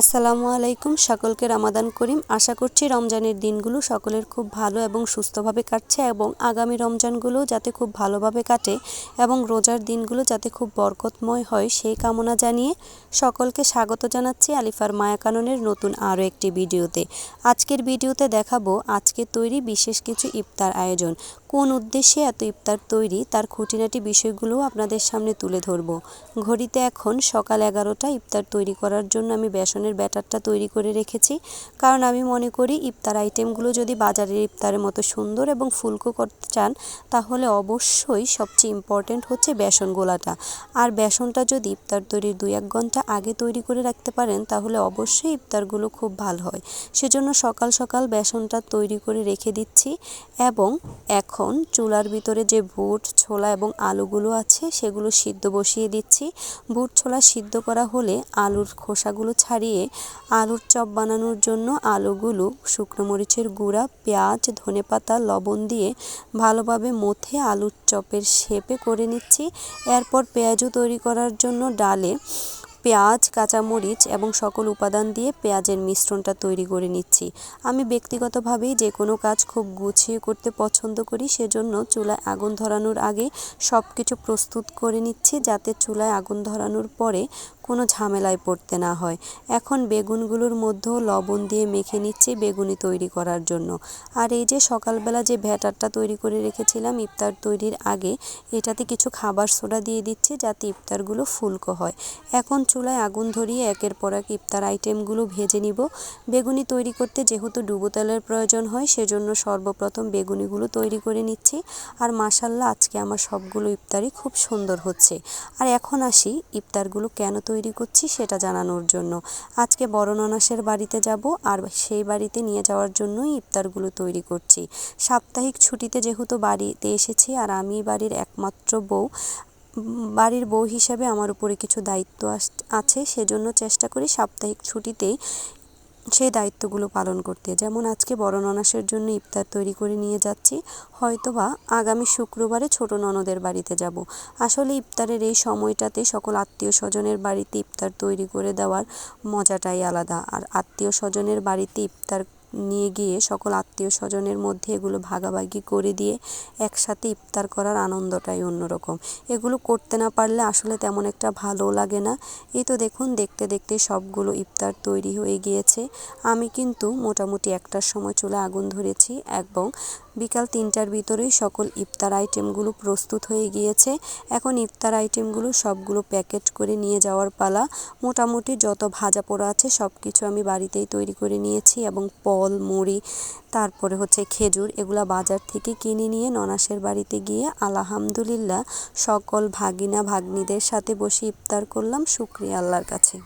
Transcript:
আসসালামু আলাইকুম সকলকে রামাদান করিম। আশা করছি রমজানের দিনগুলো সকলের খুব ভালো এবং সুস্থভাবে কাটছে এবং আগামী রমজানগুলো যাতে খুব ভালোভাবে কাটে এবং রোজার দিনগুলো যাতে খুব বরকতময় হয় সেই কামনা জানিয়ে সকলকে স্বাগত জানাচ্ছি আলিফার মায়াকাননের নতুন আরও একটি ভিডিওতে। আজকের ভিডিওতে দেখাবো আজকে তৈরি বিশেষ কিছু ইফতার আয়োজন। কোন উদ্দেশ্যে এত ইফতার তৈরি তার খুঁটিনাটি বিষয়গুলোও আপনাদের সামনে তুলে ধরব। ঘড়িতে এখন সকাল এগারোটা, ইফতার তৈরি করার জন্য আমি বেসনের ব্যাটারটা তৈরি করে রেখেছি। কারণ আমি মনে করি ইফতার আইটেমগুলো যদি বাজারের ইফতারের মতো সুন্দর এবং ফুলকো করতে চান, তাহলে অবশ্যই সবচেয়ে ইম্পর্টেন্ট হচ্ছে বেসন গোলাটা। আর বেসনটা যদি ইফতার তৈরির দুই এক ঘণ্টা আগে তৈরি করে রাখতে পারেন, তাহলে অবশ্যই ইফতারগুলো খুব ভালো হয়। সেজন্য সকাল সকাল বেসনটা তৈরি করে রেখে দিচ্ছি এবং এখন চুলার ভিতরে যে বুট, ছোলা এবং আলুগুলো আছে, সেগুলো সিদ্ধ বসিয়ে দিচ্ছি। বুট, ছোলা সিদ্ধ করা হলে আলুর খোসাগুলো ছাড়িয়ে আলুর চপ বানানোর জন্য আলুগুলো, শুকনো মরিচের গুঁড়া, পেঁয়াজ, ধনেপাতা, লবণ দিয়ে ভালোভাবে মথে আলুর চপের শেপে করে নিচ্ছি। এরপর পেঁয়াজও তৈরি করার জন্য ডালে পেঁয়াজ, কাঁচামরিচ এবং সকল উপাদান দিয়ে পেঁয়াজের মিশ্রণটা তৈরি করে নিচ্ছি। আমি ব্যক্তিগতভাবেই যে কোনো কাজ খুব গুছিয়ে করতে পছন্দ করি, সেজন্য চুলায় আগুন ধরানোর আগে সব কিছু প্রস্তুত করে নিচ্ছি, যাতে চুলায় আগুন ধরানোর পরে কোনো ঝামেলায় পড়তে না হয়। এখন বেগুনগুলোর মধ্যেও লবণ দিয়ে মেখে নিচ্ছি বেগুনি তৈরি করার জন্য। আর এই যে সকালবেলা যে ব্যাটারটা তৈরি করে রেখেছিলাম ইফতার তৈরির আগে, এটাতে কিছু খাবার সোডা দিয়ে দিচ্ছি যাতে ইফতারগুলো ফুলকো হয়। এখন চুলায় আগুন ধরিয়ে একের পর এক ইফতার আইটেমগুলো ভেজে নিব। বেগুনি তৈরি করতে যেহেতু ডুবো তেলের প্রয়োজন হয়, সেজন্য সর্বপ্রথম বেগুনিগুলো তৈরি করে নিচ্ছি। আর মাসাল্লাহ আজকে আমার সবগুলো ইফতারই খুব সুন্দর হচ্ছে। আর এখন আসি ইফতারগুলো কেন তৈরি করছি সেটা জানানোর জন্য। আজকে বড় ননাসের বাড়িতে যাব আর সেই বাড়িতে নিয়ে যাওয়ার জন্যই ইফতারগুলো তৈরি করছি। সাপ্তাহিক ছুটিতে যেহেতু বাড়িতে এসেছি আর আমি বাড়ির একমাত্র বউ, বাড়ির বউ হিসাবে আমার উপরে কিছু দায়িত্ব আছে সেজন্য চেষ্টা করি সাপ্তাহিক ছুটিতেই সেই দায়িত্বগুলো পালন করতে। যেমন আজকে বড় ননাসের জন্য ইফতার তৈরি করে নিয়ে যাচ্ছি, হয়তোবা আগামী শুক্রবারে ছোট ননদের বাড়িতে যাব। আসলে ইফতারের এই সময়টাতে সকল আত্মীয় স্বজনের বাড়িতে ইফতার তৈরি করে দেওয়ার মজাটাই আলাদা। আর আত্মীয় স্বজনের বাড়িতে ইফতার নিয়ে গিয়ে সকল আত্মীয় স্বজনের মধ্যে এগুলো ভাগাভাগি করে দিয়ে একসাথে ইফতার করার আনন্দটাই অন্যরকম। এগুলো করতে না পারলে আসলে তেমন একটা ভালো লাগে না। এই তো দেখুন, দেখতে দেখতে সবগুলো ইফতার তৈরি হয়ে গিয়েছে। আমি কিন্তু মোটামুটি একটার সময় চলে আগুন ধরেছি এবং বিকাল তিনটার ভিতরেই সকল ইফতার আইটেমগুলো প্রস্তুত হয়ে গিয়েছে। এখন ইফতার আইটেমগুলো সবগুলো প্যাকেট করে নিয়ে যাওয়ার পালা। মোটামুটি যত ভাজা পোড়া আছে সব কিছু আমি বাড়িতেই তৈরি করে নিয়েছি এবং ফল মুড়ি, তারপরে হচ্ছে খেজুর এগুলো বাজার থেকে কিনে নিয়ে ননাসের বাড়িতে গিয়ে আলহামদুলিল্লাহ সকল ভাগিনা ভাগ্নিদের সাথে বসে ইফতার করলাম। শুক্রিয়া আল্লাহর কাছে।